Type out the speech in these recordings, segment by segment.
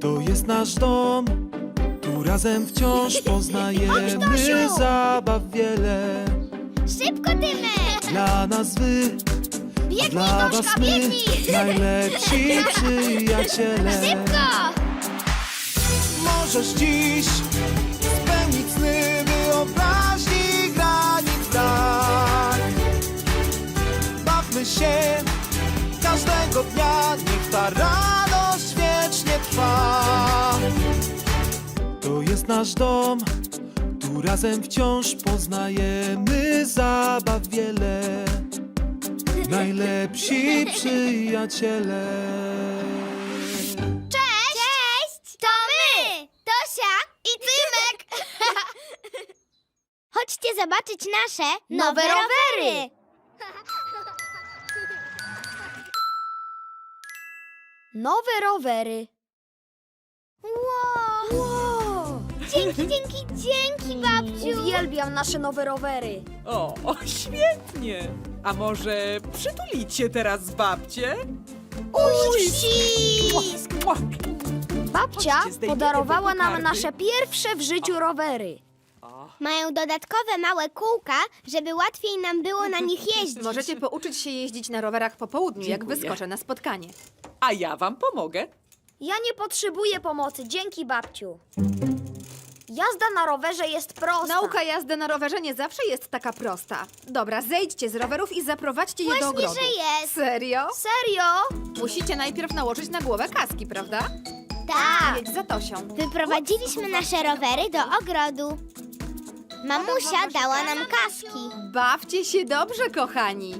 To jest nasz dom, tu razem wciąż poznajemy Tosiu! zabaw wiele. Szybko, Tymek! Dla nas wy, Biegnij, dla was my, biegnij! najlepsi przyjaciele. Szybko! Możesz dziś się każdego dnia, niech ta radość wiecznie trwa. To jest nasz dom, tu razem wciąż poznajemy zabaw wiele. Najlepsi przyjaciele. Cześć! Cześć! To my! Tosia i Tymek! Chodźcie zobaczyć nasze nowe rowery! Nowe rowery. Wow! Wow! Dzięki, dzięki, dzięki, babciu! Uwielbiam nasze nowe rowery. O, o, świetnie! A może przytulicie teraz babcię? Uścisk! Babcia Chodźcie, podarowała nam nasze pierwsze w życiu rowery. Mają dodatkowe małe kółka, żeby łatwiej nam było na nich jeździć. Możecie pouczyć się jeździć na rowerach po południu, jak Dziękuję. wyskoczę na spotkanie. a ja wam pomogę. Ja nie potrzebuję pomocy, dzięki babciu. Jazda na rowerze jest prosta. Nauka jazdy na rowerze nie zawsze jest taka prosta. Dobra, zejdźcie z rowerów i zaprowadźcie je do Właśnie, ogrodu. że jest. Serio? Serio? Musicie najpierw nałożyć na głowę kaski, prawda? Tak! Jedź za Tosią. Wyprowadziliśmy nasze rowery do ogrodu. Mamusia dała nam kaski. Bawcie się dobrze, kochani.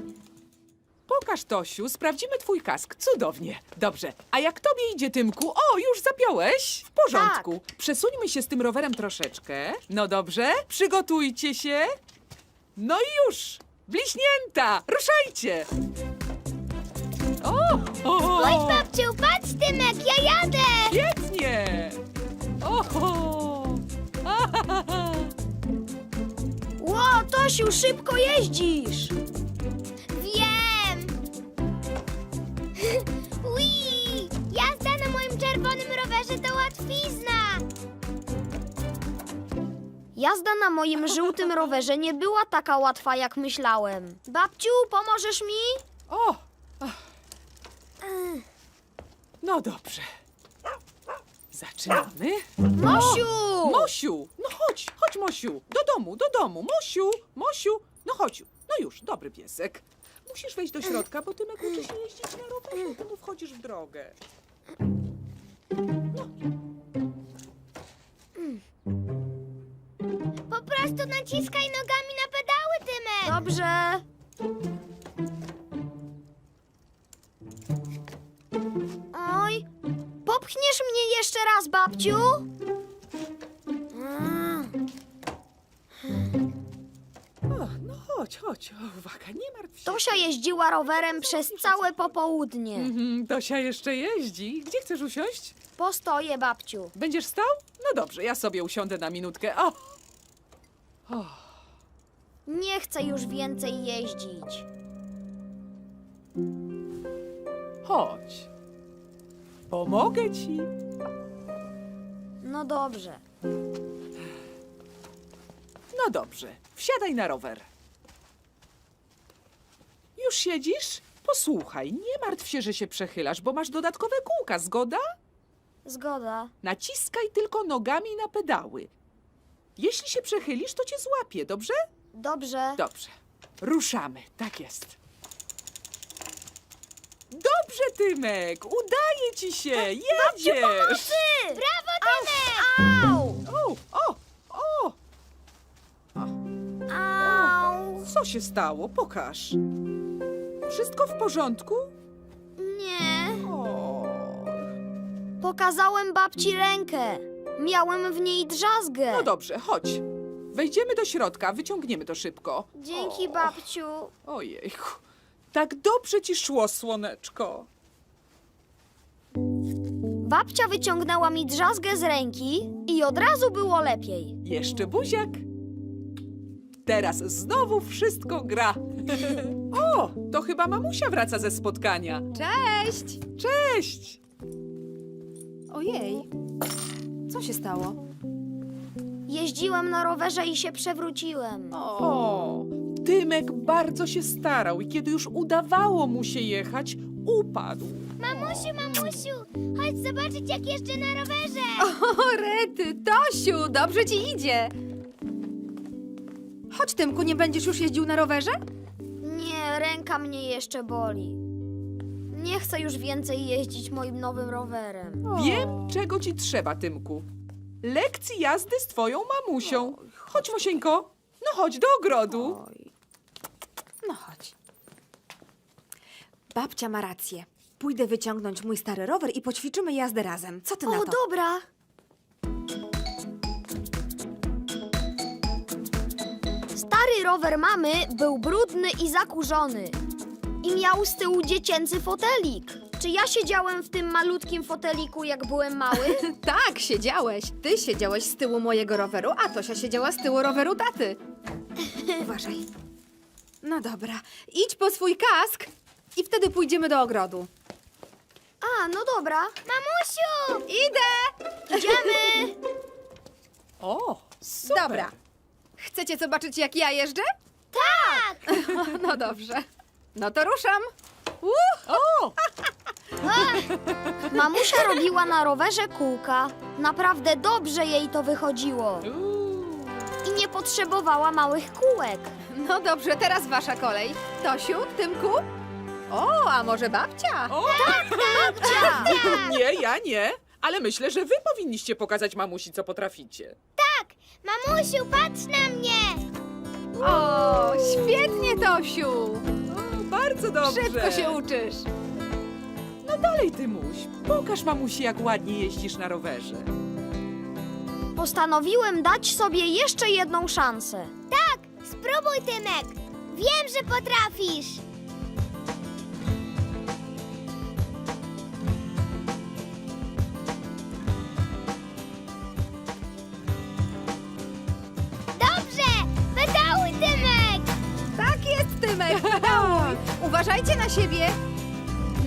Pokaż, Tosiu, sprawdzimy twój kask. Cudownie. Dobrze. A jak tobie idzie, Tymku? O, już zapiąłeś? W porządku. Przesuńmy się z tym rowerem troszeczkę. No dobrze. Przygotujcie się. No i już. Bliźnięta. Ruszajcie. O, o, Oj, babciu, patrz, Tymek, ja jadę! Świetnie. Szybko jeździsz! Wiem! Ui! Jazda na moim czerwonym rowerze to łatwizna! Jazda na moim żółtym rowerze nie była taka łatwa, jak myślałem. Babciu, pomożesz mi? O! No dobrze. Zaczynamy. Mosiu! Mosiu! No chodź, chodź Mosiu. Do domu, do domu. Mosiu, Mosiu. No chodź. No już, dobry piesek. Musisz wejść do środka, bo Tymek uczy się jeździć na rowerze. Ty mu wchodzisz w drogę. Po prostu naciskaj nogami na pedały, Tymek! Dobrze. Babciu? O, no chodź, chodź. O, uwaga, nie martw się. Tosia jeździła rowerem przez całe popołudnie. Mhm, Tosia jeszcze jeździ. Gdzie chcesz usiąść? Postoję, babciu. Będziesz stał? No dobrze, ja sobie usiądę na minutkę. O! o. Nie chcę już więcej jeździć. Chodź. Pomogę ci. No dobrze. No dobrze, wsiadaj na rower. Już siedzisz? Posłuchaj, nie martw się, że się przechylasz, bo masz dodatkowe kółka, zgoda? Zgoda. Naciskaj tylko nogami na pedały. Jeśli się przechylisz, to cię złapię, dobrze? Dobrze. Dobrze. Ruszamy, tak jest. Dobrze, Tymek, udaje ci się, jedziesz. Brawo, Tymek! Au! O, o, o, Au! co się stało? Pokaż. Wszystko w porządku? Nie. O. Pokazałem babci rękę. Miałem w niej drzazgę. No dobrze, chodź. Wejdziemy do środka, wyciągniemy to szybko. Dzięki, O, babciu. Ojejku. Tak dobrze ci szło, słoneczko. Babcia wyciągnęła mi drzazgę z ręki i od razu było lepiej. Jeszcze buziak. Teraz znowu wszystko gra. O, to chyba mamusia wraca ze spotkania. Cześć! Cześć! Ojej. Co się stało? Jeździłem na rowerze i się przewróciłem. O, Tymek bardzo się starał i kiedy już udawało mu się jechać, upadł. Mamusiu, mamusiu, chodź zobaczyć, jak jeżdżę na rowerze. O, Rety, Tosiu, dobrze ci idzie. Chodź, Tymku, nie będziesz już jeździł na rowerze? Nie, ręka mnie jeszcze boli. Nie chcę już więcej jeździć moim nowym rowerem. Wiem, czego ci trzeba, Tymku. Lekcji jazdy z twoją mamusią. Chodź, Mosieńko. No chodź do ogrodu. Oj. No chodź. Babcia ma rację. Pójdę wyciągnąć mój stary rower i poćwiczymy jazdę razem. Co ty na O, to? dobra. Stary rower mamy był brudny i zakurzony. I miał z tyłu dziecięcy fotelik. Czy ja siedziałem w tym malutkim foteliku, jak byłem mały? Tak, siedziałeś. Ty siedziałeś z tyłu mojego roweru, a Tosia siedziała z tyłu roweru taty. Uważaj. No dobra, idź po swój kask i wtedy pójdziemy do ogrodu. A, no dobra. Mamusiu! Idę! Idziemy. O, super. Dobra. Chcecie zobaczyć, jak ja jeżdżę? Tak! No dobrze. No to ruszam. O, Mamusia robiła na rowerze kółka. Naprawdę dobrze jej to wychodziło. I nie potrzebowała małych kółek. No dobrze, teraz wasza kolej. Tosiu, Tymku? O, a może babcia? O, nie, ja nie. Ale myślę, że wy powinniście pokazać mamusi, co potraficie. Mamusiu, patrz na mnie! O, świetnie, Tosiu! O, bardzo dobrze. Szybko się uczysz. No dalej, Tymuś. Pokaż mamusi, jak ładnie jeździsz na rowerze. Postanowiłem dać sobie jeszcze jedną szansę. Tak, spróbuj, Tymek. Wiem, że potrafisz. Dobrze! Pedałuj, Tymek! Tak jest, Tymek, pedałuj. Uważajcie na siebie.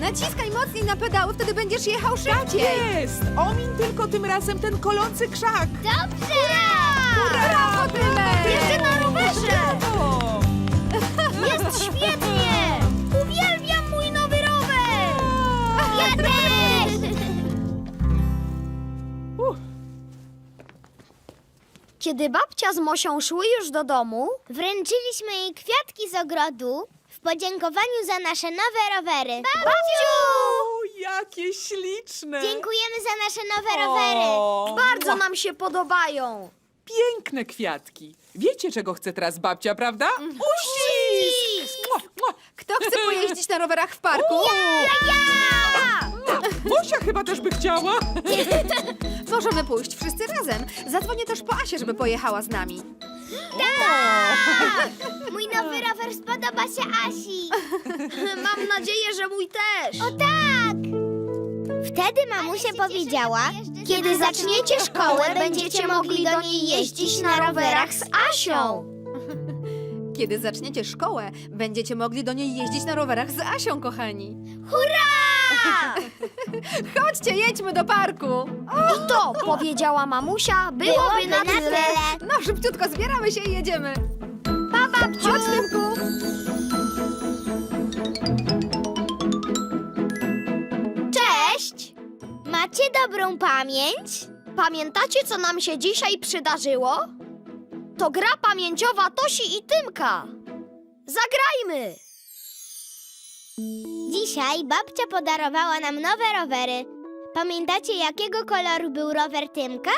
Naciskaj mocniej na pedały, wtedy będziesz jechał szybciej. Jest! Omiń tylko tym razem ten kolący krzak. Dobrze! Brawo, Tymek! Jeszcze na rowerze! O, Jest świetnie! Uwielbiam mój nowy rower! Ja też! uff, Kiedy babcia z Mosią szły już do domu, Wręczyliśmy jej kwiatki z ogrodu w podziękowaniu za nasze nowe rowery. o, jakie śliczne. Dziękujemy za nasze nowe rowery. O, bardzo nam się podobają. Piękne kwiatki. Wiecie, czego chce teraz babcia, prawda? Uścisk! Mua, mua. Kto chce pojeździć na rowerach w parku? Mosia chyba też by chciała. Możemy pójść wszyscy razem. Zadzwonię też po Asię, żeby pojechała z nami. Nowy rower spodoba się Asi. Mam nadzieję, że mój też. O tak! Wtedy mamusia powiedziała, kiedy zaczniecie szkołę, będziecie mogli do niej jeździć na rowerach z Asią. Kiedy zaczniecie szkołę, będziecie mogli do niej jeździć na rowerach z Asią, kochani. Hurra! Chodźcie, jedźmy do parku. I to, powiedziała mamusia, byłoby na tyle. No, szybciutko zbieramy się i jedziemy. Pa, babciu! Chodź, Tymku. Cześć! Macie dobrą pamięć? Pamiętacie, co nam się dzisiaj przydarzyło? To gra pamięciowa Tosi i Tymka. Zagrajmy! Dzisiaj babcia podarowała nam nowe rowery. Pamiętacie, jakiego koloru był rower Tymka?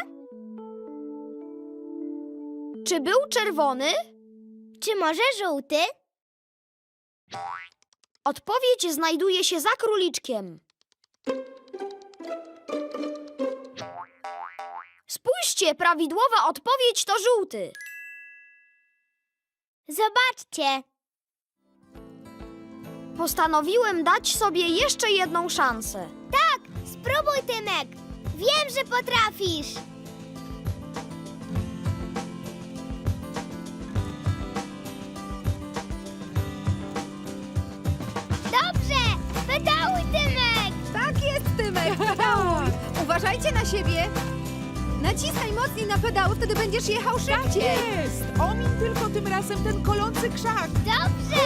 Czy był czerwony? Czy może żółty? Odpowiedź znajduje się za króliczkiem. Spójrzcie, prawidłowa odpowiedź to żółty. Zobaczcie! Postanowiłem dać sobie jeszcze jedną szansę. Tak, spróbuj, Tymek! Wiem, że potrafisz! Pedałuj, Tymek! Tak jest, Tymek, pedałuj! Uważajcie na siebie! Naciskaj mocniej na pedały, wtedy będziesz jechał szybciej! Jest! Omin tylko tym razem ten kolący krzak. Dobrze!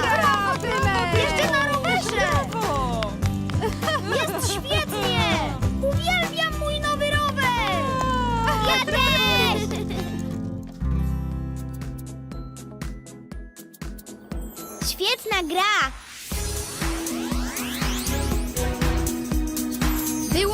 Brawo, Tymek! Jeszcze na rowerze! Brawo! Jest świetnie! Uwielbiam mój nowy rower! Ja też! Świetna gra!